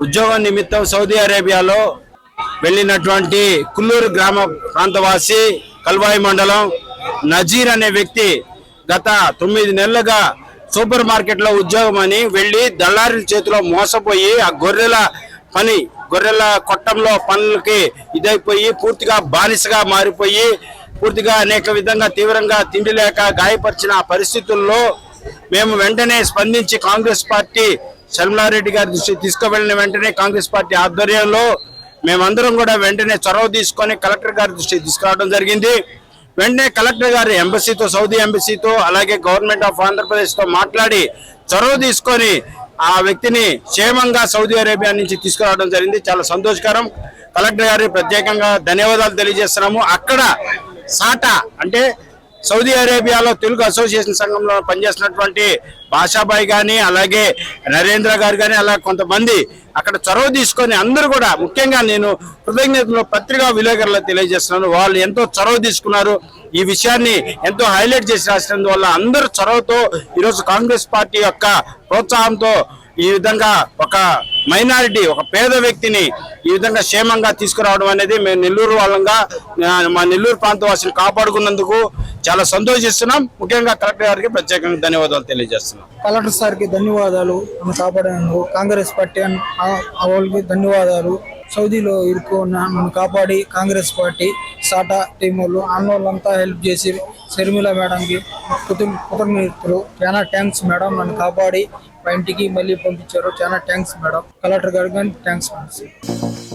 ఉద్యోగం నిమిత్తం సౌదీ అరేబియాలో వెళ్ళినటువంటి కుల్లూరు గ్రామ ప్రాంతవాసి కల్వాయి మండలం నజీర్ అనే వ్యక్తి గత తొమ్మిది నెలలుగా సూపర్ మార్కెట్లో ఉద్యోగం అని వెళ్ళి దళారుల చేతిలో మోసపోయి ఆ గొర్రెల పని గొర్రెల కొట్టంలో పనులకి ఇదైపోయి పూర్తిగా బానిసగా మారిపోయి పూర్తిగా అనేక విధంగా తీవ్రంగా తిండి లేక గాయపరిచిన పరిస్థితుల్లో మేము వెంటనే స్పందించి కాంగ్రెస్ పార్టీ శర్మలారెడ్డి గారి దృష్టికి తీసుకువెళ్ళిన వెంటనే కాంగ్రెస్ పార్టీ ఆధ్వర్యంలో మేమందరం కూడా వెంటనే చొరవ తీసుకొని కలెక్టర్ గారి దృష్టికి తీసుకురావడం జరిగింది. వెంటనే కలెక్టర్ గారు ఎంబసీతో సౌదీ ఎంబసీతో అలాగే గవర్నమెంట్ ఆఫ్ ఆంధ్రప్రదేశ్తో మాట్లాడి చొరవ తీసుకొని ఆ వ్యక్తిని క్షేమంగా సౌదీ అరేబియా నుంచి తీసుకురావడం జరిగింది. చాలా సంతోషకరం. కలెక్టర్ గారికి ప్రత్యేకంగా ధన్యవాదాలు తెలియజేస్తున్నాము. అక్కడ సాటా అంటే సౌదీ అరేబియాలో తెలుగు అసోసియేషన్ సంఘంలో పనిచేస్తున్నటువంటి భాషాబాయి కానీ అలాగే నరేంద్ర గారు కానీ అలా కొంతమంది అక్కడ చొరవ తీసుకొని అందరూ కూడా ముఖ్యంగా నేను కృతజ్ఞతలు పత్రికా విలేకరులకు తెలియజేస్తున్నాను. వాళ్ళు ఎంతో చొరవ తీసుకున్నారు. ఈ విషయాన్ని ఎంతో హైలైట్ చేసి రాసినందువల్ల అందరూ చొరవతో ఈరోజు కాంగ్రెస్ పార్టీ యొక్క ప్రోత్సాహంతో ఈ విధంగా ఒక మైనారిటీ ఒక పేద వ్యక్తిని ఈ విధంగా క్షేమంగా తీసుకురావడం అనేది మేము నెల్లూరు వాళ్ళంగా మా నెల్లూరు ప్రాంతవాసులు కాపాడుకున్నందుకు చాలా సంతోషిస్తున్నాం. ముఖ్యంగా కలెక్టర్ గారికి ప్రత్యేకంగా ధన్యవాదాలు తెలియజేస్తున్నాం. కలెక్టర్ సార్కి ధన్యవాదాలు. కాపాడేందుకు కాంగ్రెస్ పార్టీ వాళ్ళకి ధన్యవాదాలు. సౌదీలో ఇరుక్కున్న నన్ను కాపాడి కాంగ్రెస్ పార్టీ సాటా టీం వాళ్ళు అన్నోళ్ళంతా హెల్ప్ చేసి షర్మిల మేడంకి కుటుంబ కుటుంబీకులు చాలా థ్యాంక్స్ మేడం. నన్ను కాపాడి మా ఇంటికి మళ్ళీ పంపించారు. చాలా థ్యాంక్స్ మేడం. కలెక్టర్ గారికి థ్యాంక్స్ మేడం.